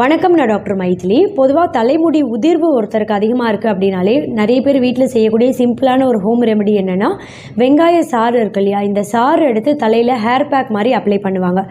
வணக்கம் நான் டாக்டர் மைத்லி. பொதுவாக தலைமுடி உதிர்வு ஒருத்தருக்கு அதிகமாக இருக்குது அப்படின்னாலே நிறைய பேர் வீட்டில் செய்யக்கூடிய சிம்பிளான ஒரு ஹோம் ரெமெடி என்னென்னா வெங்காய சாறு இருக்கு இல்லையா? இந்த சாறு எடுத்து தலையில் ஹேர் பேக் மாதிரி அப்ளை பண்ணுவாங்க.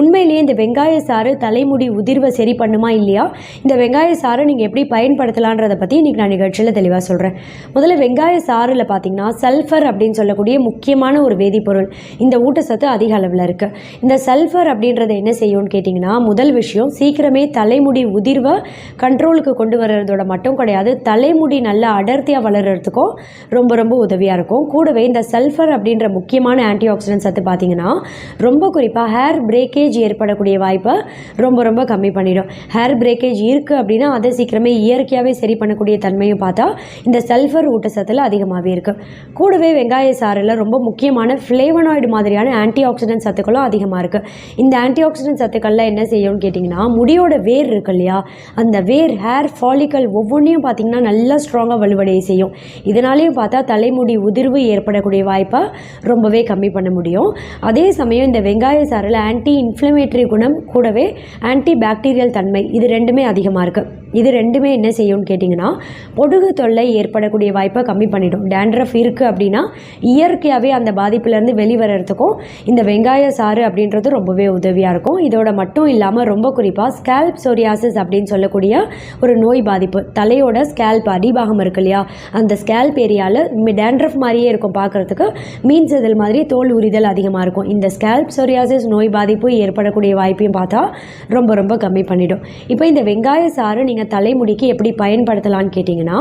உண்மையிலேயே இந்த வெங்காய சாறு தலைமுடி உதிர்வை சரி பண்ணுமா இல்லையா? இந்த வெங்காய சாறை நீங்கள் எப்படி பயன்படுத்தலான்றதை பற்றி இன்றைக்கி நான் நிகழ்ச்சியில் தெளிவாக சொல்கிறேன் முதல்ல வெங்காய சாறில் பார்த்தீங்கன்னா சல்ஃபர் அப்படின்னு சொல்லக்கூடிய முக்கியமான ஒரு வேதிப்பொருள். இந்த ஊட்டச்சத்து அதிக அளவில் இருக்குது இந்த சல்ஃபர் அப்படின்றத என்ன செய்யும்னு கேட்டிங்கன்னா முதல் விஷயம் சீக்கிரமே தலை தலைமுடி உதிர்வை கண்ட்ரோலுக்கு கொண்டு வர்றதோட மட்டும் கிடையாது. தலைமுடி நல்லா அடர்த்தியாக வளர்கிறதுக்கும் ரொம்ப ரொம்ப உதவியாக இருக்கும். கூடவே இந்த சல்ஃபர் அப்படின்ற முக்கியமான ஆன்டி ஆக்சிடென்ட் சத்து பார்த்தீங்கன்னா ரொம்ப குறிப்பாக ஹேர் பிரேக்கேஜ் ஏற்படக்கூடிய வாய்ப்பை ரொம்ப ரொம்ப கம்மி பண்ணிடும். ஹேர் பிரேக்கேஜ் இருக்குது அப்படின்னா அதை சீக்கிரமே இயற்கையாகவே சரி பண்ணக்கூடிய தன்மையும் பார்த்தா இந்த சல்ஃபர் ஊட்டச்சத்தில் அதிகமாகவே இருக்குது கூடவே வெங்காய சாறில் ரொம்ப முக்கியமான ஃப்ளேவனாய்டு மாதிரியான ஆன்டி ஆக்சிடென்ட் சத்துக்களும் அதிகமாக இருக்குது இந்த ஆன்டி ஆக்சிடென்ட் சத்துக்கள்லாம் என்ன செய்யும்னு கேட்டிங்கன்னா முடியோட வேர் இருக்கு இல்லையா? அந்த வேர் ஹேர் ஃபாலிக்கல் ஒவ்வொன்றையும் பார்த்திங்கன்னா நல்லா ஸ்ட்ராங்காக வலுவடைய செய்யும். இதனாலேயும் பார்த்தா தலைமுடி உதிர்வு ஏற்படக்கூடிய வாய்ப்பை ரொம்பவே கம்மி பண்ண முடியும். அதே சமயம் இந்த வெங்காய சாறில் ஆன்டி இன்ஃப்ளமேட்டரி குணம் கூடவே ஆன்டி பாக்டீரியல் தன்மை இது ரெண்டுமே அதிகமாக இருக்குது இது ரெண்டுமே என்ன செய்யும்னு கேட்டிங்கன்னா பொடுகு தொல்லை ஏற்படக்கூடிய வாய்ப்பை கம்மி பண்ணிடும். டேண்ட்ரஃப் இருக்குது அப்படின்னா இயற்கையாகவே அந்த பாதிப்புலேருந்து வெளிவரத்துக்கும் இந்த வெங்காய சாறு அப்படின்றது ரொம்பவே உதவியாக இருக்கும். இதோட மட்டும் இல்லாமல் ரொம்ப குறிப்பாக ஸ்கேல்ப் சோரியாசிஸ் அப்படின்னு சொல்லக்கூடிய ஒரு நோய் பாதிப்பு. தலையோட ஸ்கேல்ப் அடிபாகம் இருக்கு இல்லையா? அந்த ஸ்கேல்ப் ஏரியாவில் டேண்ட்ரஃப் மாதிரியே இருக்கும் பார்க்குறதுக்கு மீன் செதில் மாதிரி தோல் உரிதல் அதிகமாக இருக்கும். இந்த ஸ்கேல்ப் சோரியாசிஸ் நோய் பாதிப்பு ஏற்படக்கூடிய வாய்ப்பையும் பார்த்தா ரொம்ப ரொம்ப கம்மி பண்ணிடும். இப்போ இந்த வெங்காய சாறு நீங்கள் தலைமுடிக்கு எப்படி பயன்படுத்தலாம்னு கேட்டிங்கன்னா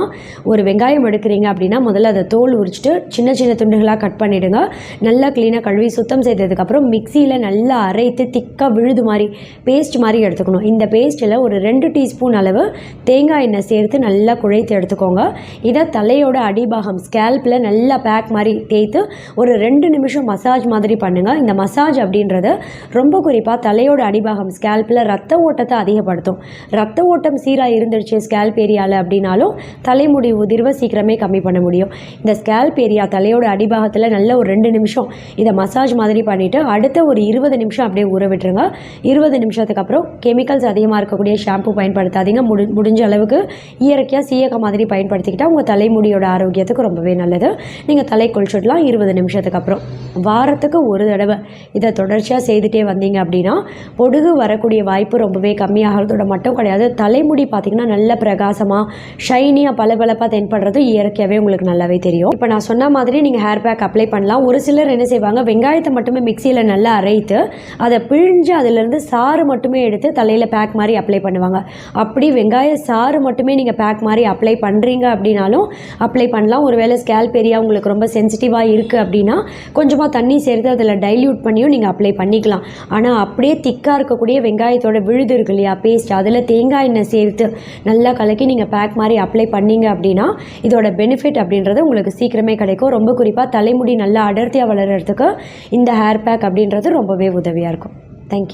ஒரு வெங்காயம் எடுக்கிறீங்க அப்படின்னா முதல்ல அதை தோல் உரிச்சிட்டு சின்ன சின்ன துண்டுகளாக கட் பண்ணிவிடுங்க நல்லா க்ளீனாக கழுவி சுத்தம் செய்ததுக்கப்புறம் மிக்சியில் நல்லா அரைத்து திக்காக விழுது மாதிரி பேஸ்ட் மாதிரி எடுத்துக்கணும். இந்த பேஸ்ட்டில் ஒரு ரெண்டு டீஸ்பூன் அளவு தேங்காய் எண்ணெய் சேர்த்து நல்லா குழைத்து எடுத்துக்கோங்க. இதை தலையோட அடிபாகம் ஸ்கேல்பில் நல்லா பேக் மாதிரி தேய்த்து ஒரு ரெண்டு நிமிஷம் மசாஜ் மாதிரி பண்ணுங்கள் இந்த மசாஜ் அப்படின்றது ரொம்ப குறிப்பாக தலையோட அடிபாகம் ஸ்கேல்பில் ரத்த ஓட்டத்தை அதிகப்படுத்தும். ரத்த ஓட்டம் சீராக இருந்துருச்சு ஸ்கேல்ப் ஏரியாவில் அப்படின்னாலும் தலைமுடி உதிர்வை சீக்கிரமே கம்மி பண்ண முடியும். இந்த ஸ்கேல்ப் ஏரியா தலையோட அடிபாகத்தில் நல்ல ஒரு ரெண்டு நிமிஷம் இதை மசாஜ் மாதிரி பண்ணிவிட்டு அடுத்த ஒரு இருபது நிமிஷம் அப்படியே ஊற விட்டுருங்க. இருபது நிமிஷத்துக்கு அப்புறம் கெமிக்கல்ஸ் அதிகமாக இருக்கக்கூடிய ஷாம்பு பயன்படுத்தாதீங்க. முடி முடிஞ்ச அளவுக்கு இயற்கையாக சீயக்க மாதிரி பயன்படுத்திக்கிட்டால் உங்கள் தலைமுடியோட ஆரோக்கியத்துக்கு ரொம்பவே நல்லது. நீங்கள் தலை குளிச்சுடலாம் இருபது நிமிஷத்துக்கு அப்புறம். வாரத்துக்கு ஒரு தடவை இதை தொடர்ச்சியாக செய்துட்டே வந்தீங்க அப்படின்னா பொடுகு வரக்கூடிய வாய்ப்பு ரொம்பவே கம்மியாகிறதோட மட்டும் கிடையாது. தலைமுடி பார்த்திங்கன்னா நல்ல பிரகாசமாக ஷைனியாக பளபளப்பாக தென்படுறது இயற்கையாகவே உங்களுக்கு நல்லாவே தெரியும். இப்போ நான் சொன்ன மாதிரி நீங்கள் ஹேர் பேக் அப்ளை பண்ணலாம். ஒரு சிலர் என்ன செய்வாங்க வெங்காயத்தை மட்டுமே மிக்சியில் நல்லா அரைத்து அதை பிழிஞ்சு அதிலிருந்து சாறு மட்டுமே எடுத்து தலையில் பேக் மாதிரி அப்ளை பண்ணுவாங்க. அப்படி வெங்காய சாறு மட்டுமே நீங்கள் பேக் மாதிரி அப்ளை பண்ணுறீங்க அப்படின்னாலும் அப்ளை பண்ணலாம். ஒருவேளை ஸ்கேல்ப் ஏரியா உங்களுக்கு ரொம்ப சென்சிட்டிவாக இருக்குது அப்படின்னா கொஞ்சமாக தண்ணி சேர்த்து அதில் டைல்யூட் பண்ணியும் நீங்கள் அப்ளை பண்ணிக்கலாம். ஆனால் அப்படியே திக்காக இருக்கக்கூடிய வெங்காயத்தோட விழுது இருக்கு இல்லையா பேஸ்ட் அதில் தேங்காய் எண்ணெய் சேர்த்து நல்லா கலக்கி நீங்கள் பேக் மாதிரி அப்ளை பண்ணீங்க அப்படின்னா இதோட பெனிஃபிட் அப்படின்றது உங்களுக்கு சீக்கிரமே கிடைக்கும். ரொம்ப குறிப்பாக தலைமுடி நல்லா அடர்த்தியாக வளர்கிறதுக்கு இந்த ஹேர் பேக் அப்படின்றது ரொம்பவே உதவியாக இருக்கும். தேங்க்யூ